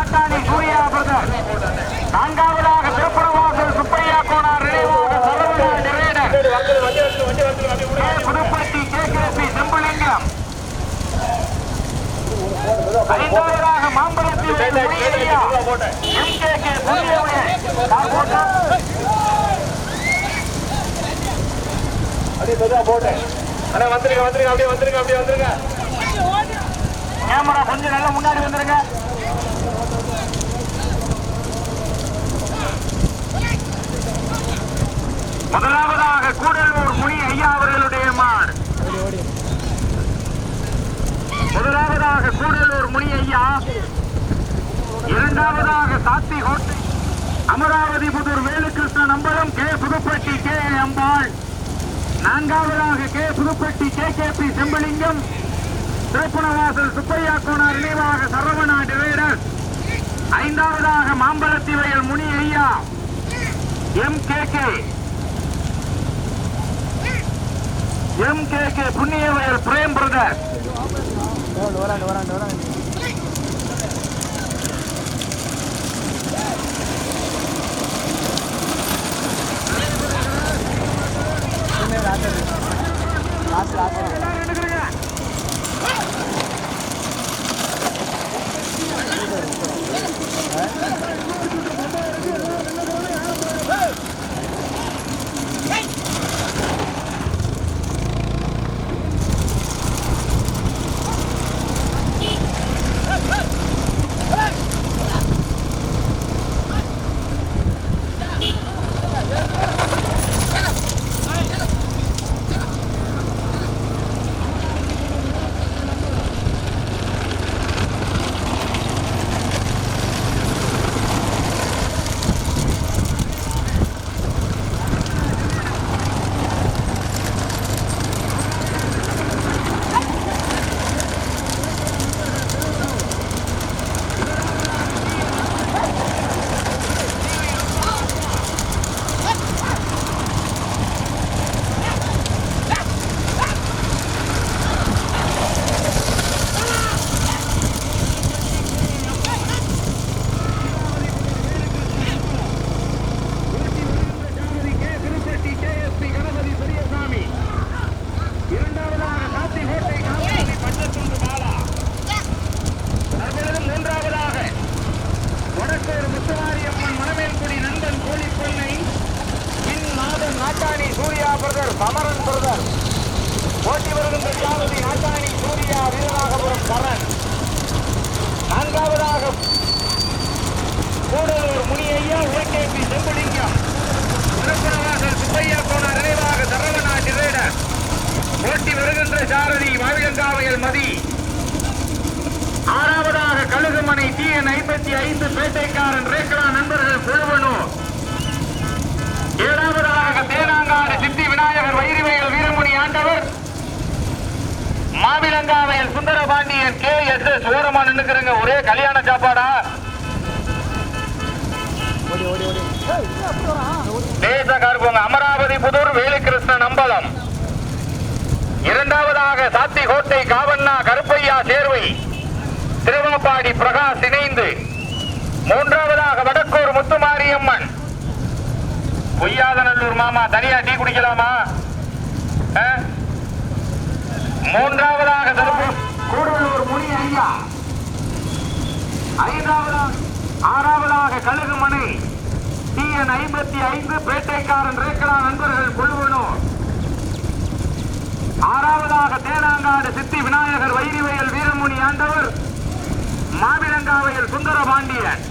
Nattani Surya brother. நான்காவதாக திருப்பணவாசல் சுப்பையா கோனார் நினைவாக Saravana K. Pudupatti KKP Sembalingam. ஐந்தாவதாக மாம்பழத்தில் எம்கேகே புண்ணியவன் கார் போட்டா அண்ணா வந்துருங்க வந்துருங்க அப்படியே வந்துருங்க அப்படியே வந்துருங்க. கேமரா கொஞ்சம் நல்லா முன்னாடி வந்துருங்க முதலாவதாக கூடலூர் முனி ஐயா அவர்களுடைய மாடு முதலாவதாக கூடலூர் முனி ஐயா இரண்டாவதாக சாத்தி கோட்டை அமராவதி புதூர் வேலுகிருஷ்ணன் அம்பலம் கே புதுப்பட்டி கே அம்பாள் நான்காவதாக K Pudupatti K K P Sembalingam Thiruppanavasal Subbaiah Konar நினைவாக சரவணா டிவைடர் ஐந்தாவதாக மாம்பழத்தி வயல் முனி ஐயா M K K. M K K Punniya Vayal Prem brother. Thiruppatti K S P Ganapathi Periyasamy இரண்டாவதாக சாத்தி கோட்டை காவலி பஞ்சத்துண்டு பாலா தற்பொழுது மூன்றாவதாக வடக்கூர் முத்துமாரியம்மன் மணமேல்குடி நந்தன் கோழிப்பண்ணை பின் நாதன் நாட்டாணி சூர்யா பிரதர் சமரன் பிரதர் ஓட்டி வருகின்ற சாரதி நாட்டாணி சூர்யா வீரராகபுரம் சரண் நான்காவதாக கூடலூர் முனியையா ஓகேபி செம்புலிங்கம் திருப்பணவாசல் சுப்பையா கோனார் நினைவாக சரவணா டிரேடர் ஓட்டி வருகின்ற சாரதி மாவிலங்காவையல் மதி ஆறாவதாக கழுகுமனை ஐம்பத்தி ஐந்து பேட்டைக்காரன் ரேக்கலா நண்பர்கள் குழுவனூர் ஏழாவதாக தேனாங்காடு சித்தி Vinayagar Vairivayal Veeramani Andavar Mavilangavayal Sundarapandian K S S ஓரமா நின்னுக்கிறங்க. ஒரே கல்யாண சாப்பாடா? தேச கருப்பங்க அமராவதி புதூர் வேலுகிருஷ்ணன் அம்பலம் இரண்டாவதாக சாத்திகோட்டை காவண்ணா கருப்பையா சேர்வை. திருவாப்பாடி பிரகாஷ் இணைந்து. மூன்றாவதாக வடக்கூர் முத்துமாரியம்மன். பொய்யாதநல்லூர் மாமா தனியா டீ குடிக்கலாமா? ஆ? மூன்றாவதாக கூடலூர் முனி ஐயா. ஐந்தாவதாக ஆறாவதாக கழுகுமனை. டிஎன் ஐம்பத்தி ஐந்து பேட்டைக்காரன் ரேக்கலா நண்பர்கள் குழுவனூர் ஆறாவதாக தேனாங்காடு சித்தி விநாயகர் வைரிவயல் வீரமுனி ஆண்டவர் மாவிலங்காவையில் சுந்தர பாண்டியன்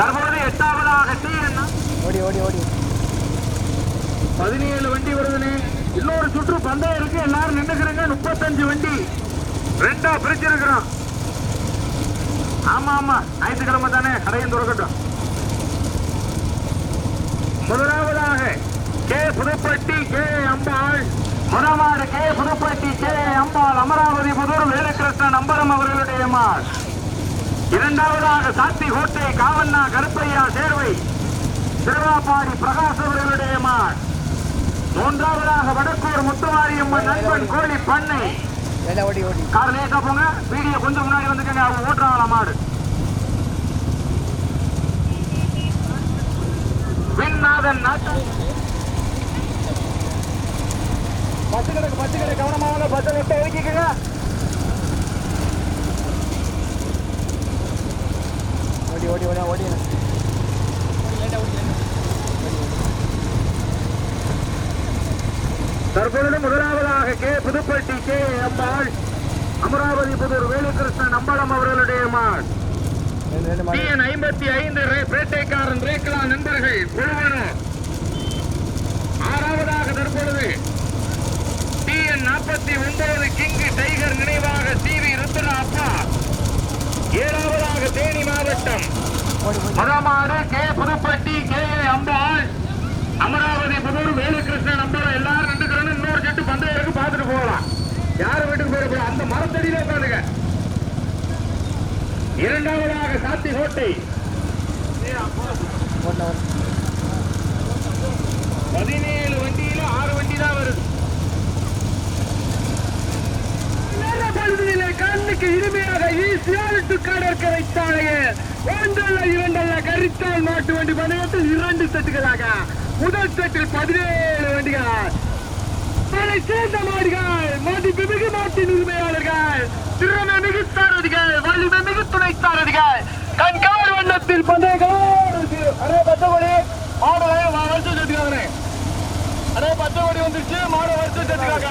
தற்போது எட்டாவதாக டிஎன் ஓடி ஓடி ஓடி. பதினேழு வண்டி வருதுன்னு இன்னொரு சுற்று பந்தயம் இருக்கு எல்லாரும் நின்னுக்கிறங்க முப்பத்தஞ்சு வண்டி. ரெண்டா பிரிச்சிருக்கிறோம். ஆமா ஆமா ஞாயிற்றுக்கிழமை தானே கடையும் திறக்கட்டும். முதலாவதாக கே புதுப்பட்டி கே அம்பாள். முதமாடு கே புதுப்பட்டி கே அம்பாள். அமராவதி புதூர் வேலுகிருஷ்ணன் அம்பரம் அவர்களுடைய மாள். இரண்டாவதாக சாத்தி கோட்டை காவண்ணா கருப்பையா சேர்வை. திருவாப்பாடி பிரகாஷ் அவர்களுடைய மாள். மூன்றாவதாக வடக்கூர் முத்துமாரியம்மன் நண்பன் கோழி பண்ணை. கார் லேசா போங்க. வீடியோ கொஞ்சம் முன்னாடி வந்துக்கங்க. அவங்க ஓட்டுறாங்களா மாடு. ரங்கநாதன் நாட்டு பத்து கிடக்கு பத்து கிடக்கு கவனமா வாங்க பத்து விட்டு ஒதுக்கிக்கங்க ஓடி ஓடி ஓடி ஓடி. தற்பொழுது முதலாவதாக கே புதுப்பட்டி கே அம்பாள் அமராவதி புதூர் வேலுகிருஷ்ணன் அம்பலம் அவர்களுடைய டிஎன் ஐம்பத்தி ஐந்து பேட்டைக்காரன் நண்பர்கள் குழுவனர் ஆறாவதாக தற்பொழுது டிஎன் நாற்பத்தி ஒன்பது கிங் டைகர் நினைவாக டிவி ருத்ரா அப்பா ஏழாவதாக தேனி மாவட்டம். ஓடி K Pudupatti K A Ambal. Amaravathi Pudur Velukrishnan Ambal எல்லாரும் நின்றுக்கிறோன்னு இன்னொரு செட்டு பந்தயருக்கு பார்த்துட்டு போகலாம். யார் வீட்டுக்கு போயிருக்கோம் அந்த மரத்தடியில உட்காந்துங்க இரண்டாவதாக சாத்தி கோட்டை. பதினேழு வண்டியில ஆறு வண்டி தான் வருது. நேர பகுதியிலே கண்ணுக்கு இனிமையாக ஈஸியாக கடற்கரை சாலையில் ஒன்றல்ல இரண்டல்ல கரித்தால் மாட்டு வண்டி பந்தயத்தில் இரண்டு செட்டுகளாக. முதல் செட்டில் பதினேழு வண்டிகள். தலை சேர்ந்த மாடுகள். மதிப்பு மிகு மாட்டின் உரிமையாளர்கள். திறமை மிகு சாரதிகள். வலிமை மிகு துணை சாரதிகள். கண்கார் வண்ணத்தில் பந்தயங்களோடு அரே பத்தபடி மாடு வரைச்சு சேர்த்துக்காங்க அரே பத்தபடி வந்துருச்சு. மாடு வரைச்சு சேர்த்துக்காங்க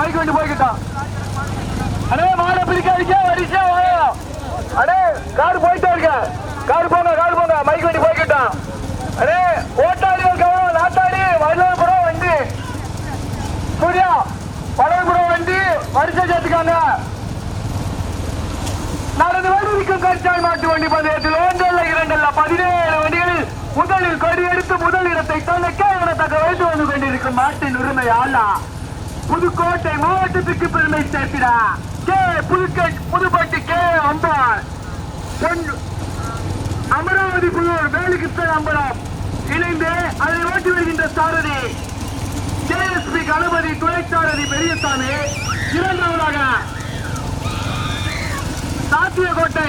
mic வண்டி போய்கிட்டான் அடே மாலை பிடிக்காதீங்க வரிசையா அடே கார் போயிட்டே இருக்க. கார் போங்க கார் போங்க. மைக் வண்டி போய்கிட்டான் அடே ஓட்டாளிகள் கவனம் நாட்டாளி வல்லபுரம் வண்டி. சூர்யா கூட வண்டி வரிசை சேர்த்துக்காங்க. நடந்து வண்டிக்கும் கரிச்சாய் மாட்டு வண்டி பந்தயத்தில் ஒன்றல்ல இரண்டல்ல பதினேழு வண்டிகளில் முதலில் கொடி எடுத்து முதல் இடத்தை தனக்கே தக்க வைத்து வந்து கொண்டிருக்கும் மாட்டின் உரிமை ஆளா புதுக்கோட்டை மாவட்டத்துக்கு பெருமை சேர்த்திடா. கே. புதுக்கை புதுப்பட்டி கே. அம்பாள். அமராவதி புதூர் வேலுகிருஷ்ணன் அம்பலம். இணைந்து அதை ஓட்டி வருகின்ற சாரதி. கேஎஸ்பி கணபதி துணை சாரதி பெரியசாமி. இரண்டாவதாக சாத்தியக்கோட்டை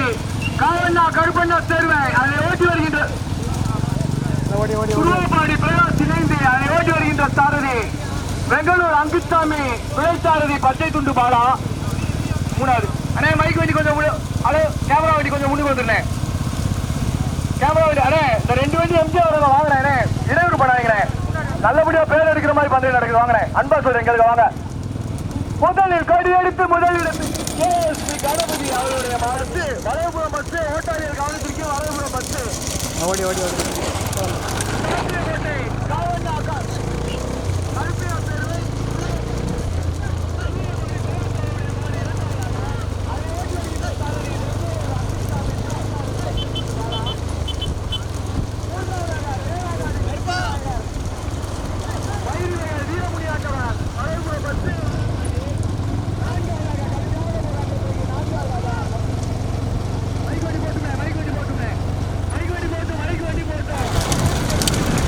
காவண்ணா கருப்பண்ணா சேர்வை அதை ஓட்டி வருகின்ற குருவப்பாடி பிரகாஷ் இணைந்து அதை ஓட்டி வருகின்ற சாரதி. பெங்களூர் அங்குசாமி துணை பச்சை துண்டு பாலா. மூணாவது. அண்ணே மைக் வண்டி கொஞ்சம் முடி அடே கேமரா வண்டி கொஞ்சம் முன்னுக்கு வந்துருந்தேன் கேமரா வண்டி அண்ணே இந்த ரெண்டு வண்டி எம்ஜிஆர் வரத வாங்கினேன் இடையூறு பண்ணாங்கிறேன் நல்லபடியா பேர் எடுக்கிற மாதிரி பந்தயம் நடக்குது. வாங்கினேன் அன்பா சொல்றேன் எங்களுக்கு வாங்க. முதலில் கடி எடுத்து முதலிடத்தில் கேஎஸ்பி கணபதி அவருடைய மாவட்டு வளையபுரம் பஸ் ஓட்டாளியர் கவனத்திற்கு வளையபுரம் பஸ். ஓடி ஓடி ஓடி சாத்தியக்கோட்டை காவண்ணா கா- கருப்பையா தெருவு வயிறு வீரமுடியாட்டவன் வளையபுரம் பஸ் மைக் வண்டி போட்டுமே மைக் வண்டி போட்டுமே மைக் வண்டி போட்டு மைக் வண்டி போட்டோம்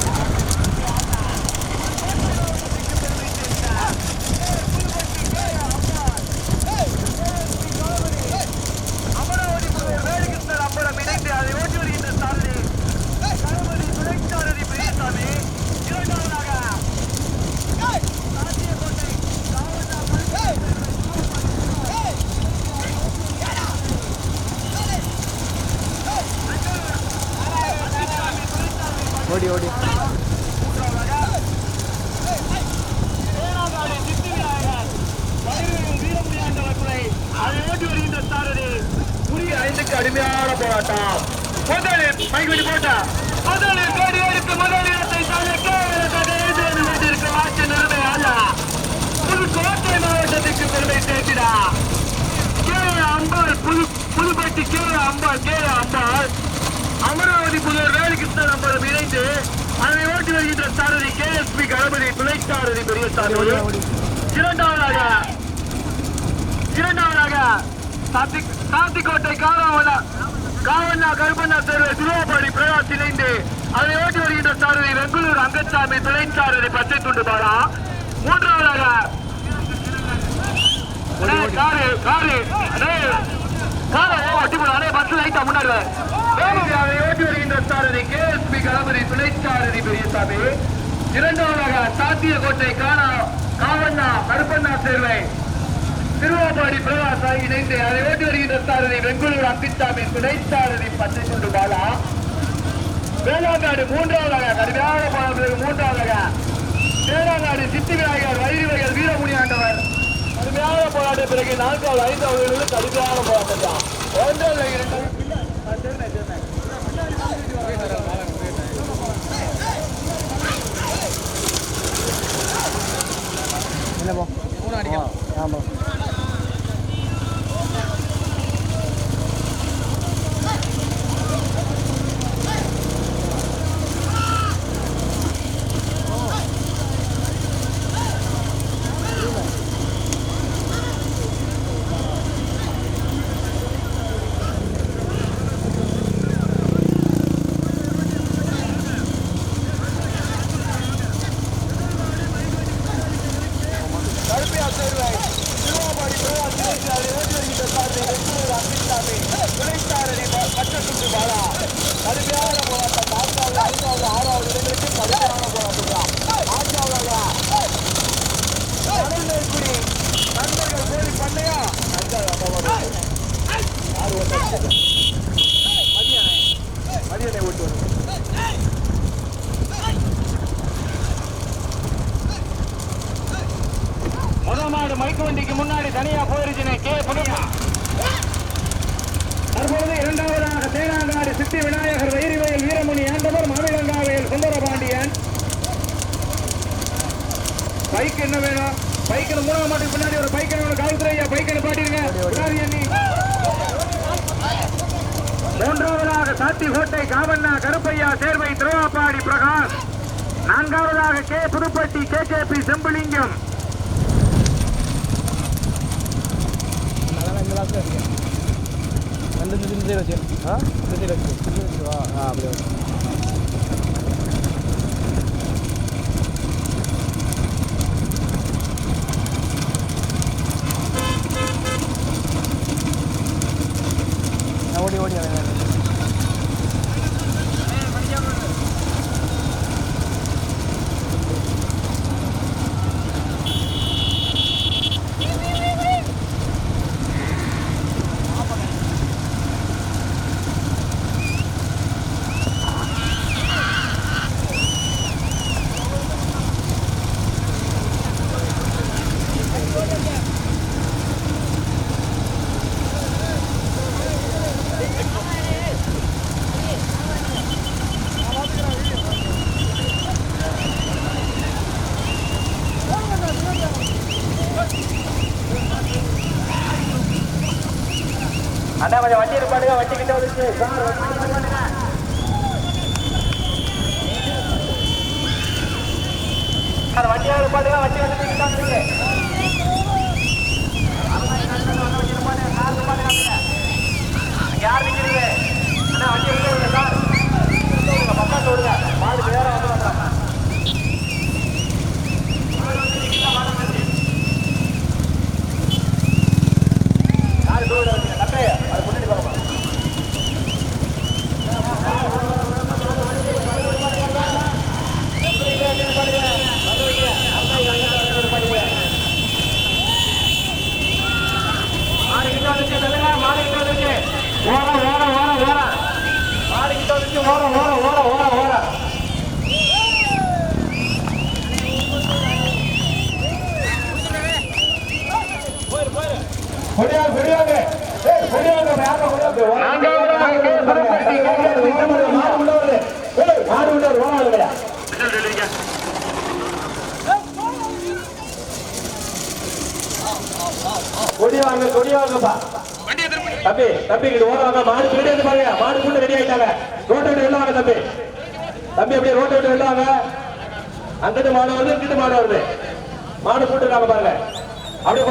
பண்ணி போட்டா. முதலில் கோடி எடுத்து முதலிடத்தை தனக்கு மாற்று நிலைமை அல்ல. புதுக்கோட்டை மாவட்டத்துக்கு பெருமை சேர்த்திடா. கே. அம்பாள் புது புதுப்பட்டி கே. அம்பாள் கே. அம்பாள். அமராவதி புதூர் வேலுகிருஷ்ணன் அம்பலம் இணைந்து அதனை ஓட்டி வருகின்ற சாரதி கே. எஸ். பி. கணபதி துணை சாரதி பெரிய சாரதி. இரண்டாவதாக இரண்டாவதாக சாத்திக்கோட்டை காராவண்ணா காவண்ணா கருப்பண்ணா தேர்வு திருவாபாடி பிரகாஷ் இணைந்து அதை ஓட்டி வருகின்ற சாரதி பெங்களூர் அங்கச்சாமி துணை சாரதி பச்சை துண்டு பாரா மூன்றாவதாக அண்ணே, காரு காரு அண்ணே, காரை ஓட்டி போடு அண்ணே பஸ் லைட்டா முன்னாடி வா. வேகமாக அதை ஓட்டி வருகின்ற சாரதி கே எஸ் பி கணபதி துணை சாரதி பெரியசாமி இரண்டாவதாக சாத்தியக்கோட்டை காணா காவண்ணா கருப்பண்ணா சேர்வை திருவாபாடி பிரகாசாய் இணைந்து அதை ஓட்டி வருகின்ற சாரதி பெங்களூர் அம்பிச்சாமி துணை சாரதி பச்சை கொண்டு பாலா வேளாங்காடு மூன்றாவதாக கடுமையான பாடப்பிறகு மூன்றாவதாக வேளாங்காடு சித்தி விநாயகர் வைரிவர்கள் வீரமுனி ஆண்டவர். கடுமையான போராட்ட பிறகு நான்காவது ஐந்தாவது கடுமையான போராட்டம் தான். ஒன்றாவது இரண்டு ஆ, കാണിക്കണം. பச்சை கடுமையான போராட்டம் நான்காவது ஐந்தாவது ஆறாவது இடங்களுக்கு கடுமையான போராட்டம் தான் ஆறாவதாக கடல்நெல்குடி நண்பர்கள் கோழி பண்ணையா ஓட்டு வரும் முதல் மாடு மைக்கு வண்டிக்கு முன்னாடி தனியா போயிருச்சுனே கே புனியா தற்பொழுது இரண்டாவதாக தேனாங்காடு சித்தி விநாயகர் வைரிவயல் வீரமணி ஆண்டவர் மாவிலங்காவையில் சுந்தரபாண்டியன். பைக் என்ன வேணும்? பைக்கில் மூணாவது மாட்டுக்கு பின்னாடி ஒரு பைக் வேணும்? காவல்துறையா பைக் பாட்டிருங்க? பின்னாடி எண்ணி. மூன்றாவதாக சாத்திகோட்டை காவண்ணா கருப்பையா சேர்வை திருவாப்பாடி பிரகாஷ். நான்காவதாக K Pudupatti K K P Sembulingam. ரெண்டு இந்த சைடு வச்சு ஆ இந்த சைடு வச்சு இந்த சைடு வா ஆ அப்படியே அண்ணா கொஞ்சம் வண்டி இருப்பாடுங்க வண்டி கிட்ட வந்துச்சு சார் வண்டி இருப்பாடுங்க சார் வண்டியாக இருப்பாடுங்க வண்டி வந்துட்டு கிட்ட வந்துருங்க யார் நிற்கிறீங்க அண்ணா வண்டி உள்ள விடுங்க சார் உங்க விடுங்க. கொடியா கொடியாங்க நான்காவதாக கே. புதுப்பட்டி கேகேபி செம்பலிங்கம் மாடு உள்ள வருது ஏய், மாடு உள்ள வருது ஓனாளுங்கயா கொடி வாங்க கொடி வாங்கப்பா தம்பி தம்பி இங்க ஓடுவாங்க மாடு பின்னாடி வந்து பாருங்க. மாடு கூட ரெடி ஆயிட்டாங்க. ரோட்டை விட்டு வெளில தம்பி. தம்பி அப்படியே ரோட்டை விட்டு வெளில வாங்க. அங்கிட்டு மாடு வருது இங்கிட்டு மாடு வருது. மாடு போட்டுருக்காங்க பாருங்க. அப்படியே